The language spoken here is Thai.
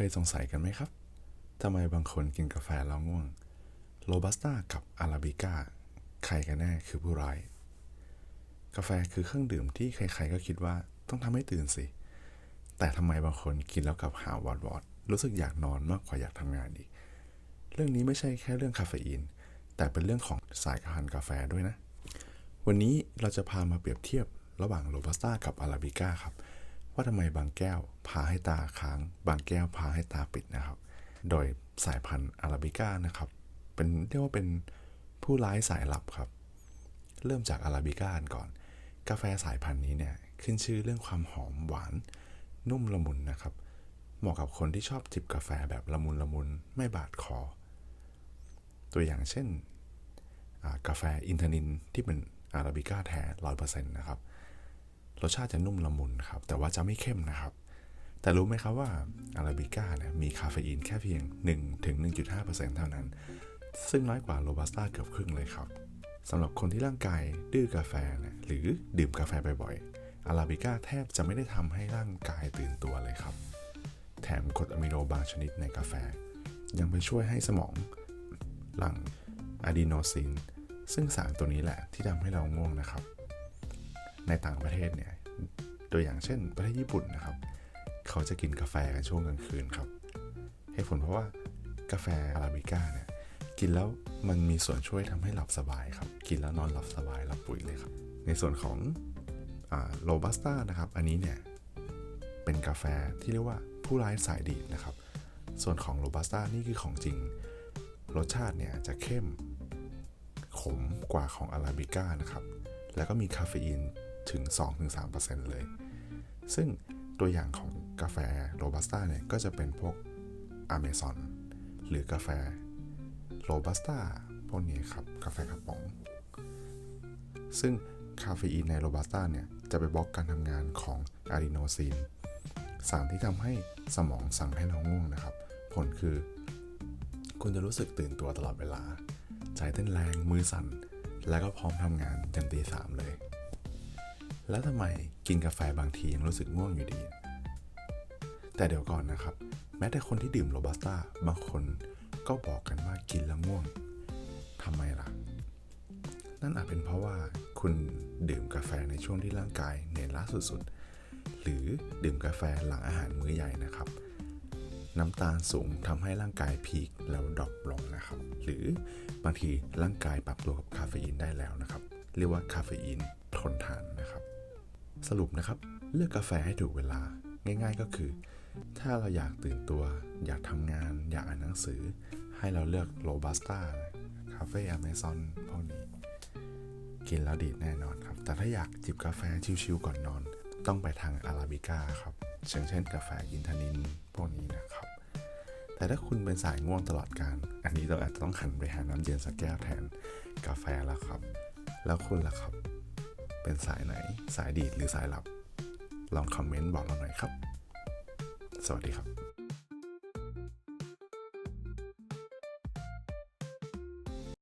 เคยสงสัยกันไหมครับทำไมบางคนกินกาแฟแล้วง่วง โรบัสต้ากับอาราบิก้า ใครกันแน่คือผู้ร้าย กาแฟคือเครื่องดื่มที่ใครๆก็คิดว่าต้องทำให้ตื่นสิ แต่ทำไมบางคนกินแล้วกลับหาวอดวอดรู้สึกอยากนอนมากกว่าอยากทำงานอีก เรื่องนี้ไม่ใช่แค่เรื่องคาเฟอีน แต่เป็นเรื่องของสายการกาแฟด้วยนะ วันนี้เราจะพามาเปรียบเทียบระหว่างโรบัสต้ากับอาราบิก้าครับ ว่าทำไมบางแก้วพาให้ตาค้าง บางแก้วพาให้ตาปิดนะครับ โดยสายพันธุ์อาราบิก้านะครับ เป็นเรียกว่าเป็นผู้ร้ายสายลับครับ เริ่มจากอาราบิก้ากันก่อน กาแฟสายพันธุ์นี้เนี่ยขึ้นชื่อเรื่องความหอมหวาน นุ่มละมุนนะครับ เหมาะกับคนที่ชอบจิบกาแฟแบบละมุนละมุนไม่บาดคอ ตัวอย่างเช่น กาแฟอินทนินที่เป็นอาราบิก้าแท้ร้อยเปอร์เซ็นต์นะครับ รสชาติจะนุ่มละมุนครับ แต่ว่าจะไม่เข้มนะครับ แต่รู้ไหมครับว่าอาราบิก้าเนี่ยมีคาเฟอีนแค่เพียง1ถึง1.5%เท่านั้น ซึ่งน้อยกว่าโรบัสต้าเกือบครึ่งเลยครับสำหรับคนที่ร่างกายดื้อกาแฟนี่ยหรือดื่มกาแฟบ่อยๆ อาราบิก้าแทบจะไม่ได้ทำให้ร่างกายตื่นตัวเลยครับ แถมกรดอะมิโนบางชนิดในกาแฟ ยังไปช่วยให้สมองหลั่งอะดีโนซิน ซึ่งสารตัวนี้แหละที่ทำให้เราง่วงนะครับ ในต่างประเทศเนี่ยตัวอย่างเช่นประเทศญี่ปุ่นนะครับ เขาจะกินกาแฟกันช่วงกลางคืนครับเหตุผลเพราะว่ากาแฟอาราบิก้าเนี่ยกินแล้วมันมีส่วนช่วยทำให้หลับสบายครับ กินแล้วนอนหลับสบายหลับปุ๋ยเลยครับ ในส่วนของโรบัสต้านะครับ อันนี้เนี่ยเป็นกาแฟที่เรียกว่าผู้ร้ายสายดีดนะครับ ส่วนของโรบัสต้านี่คือของจริง รสชาติเนี่ยจะเข้มขมกว่าของอาราบิก้านะครับ แล้วก็มีคาเฟอีน ถึง 2-3%เลย ซึ่งตัวอย่างของกาแฟโรบัสต้าเนี่ย ก็จะเป็นพวกอเมซอนหรือกาแฟโรบัสต้าพวกนี้ครับ กาแฟกระป๋อง ซึ่งคาเฟอีนในโรบัสต้าเนี่ย จะไปบล็อกการทำงานของอะดีโนซีนสารที่ทำให้สมองสั่งให้เราง่วงนะครับ ผลคือ คุณจะรู้สึกตื่นตัวตลอดเวลา ใจเต้นแรงมือสั่น แล้วก็พร้อมทำงานจนตีสามเลย แล้วทำไมกินกาแฟบางทียังรู้สึกง่วงอยู่ดี แต่เดี๋ยวก่อนนะครับ แม้แต่คนที่ดื่มโรบัสต้าบางคนก็บอกกันว่ากินแล้วง่วงทำไมล่ะ นั่นอาจเป็นเพราะว่าคุณดื่มกาแฟในช่วงที่ร่างกายเหนื่อยล้าสุดๆ หรือดื่มกาแฟหลังอาหารมื้อใหญ่นะครับน้ำตาลสูงทำให้ร่างกายพีคแล้วดรอปลงนะครับ หรือบางทีร่างกายปรับตัวกับคาเฟอีนได้แล้วนะครับ เรียกว่าคาเฟอีนทนทานนะครับ สรุปนะครับ เลือกกาแฟให้ถูกเวลา ง่าย ๆก็คือ ถ้าเราอยากตื่นตัว อยากทำงาน อยากอ่านหนังสือ ให้เราเลือกโรบัสต้าคาเฟ่อเมซอนพวกนี้ กินแล้วดีดแน่นอนครับ แต่ถ้าอยากจิบกาแฟชิวๆก่อนนอน ต้องไปทางอาราบิก้าครับเช่นเช่น กาแฟอินทนินพวกนี้นะครับ แต่ถ้าคุณเป็นสายง่วงตลอดการ อันนี้เราอาจจะต้องหันไปหาน้ำเย็นสักแก้วแทนกาแฟแล้วครับ แล้วคุณล่ะครับ เป็นสายไหน สายดีดหรือสายหลับ ลองคอมเมนต์บอกเราหน่อยครับ สวัสดีครับ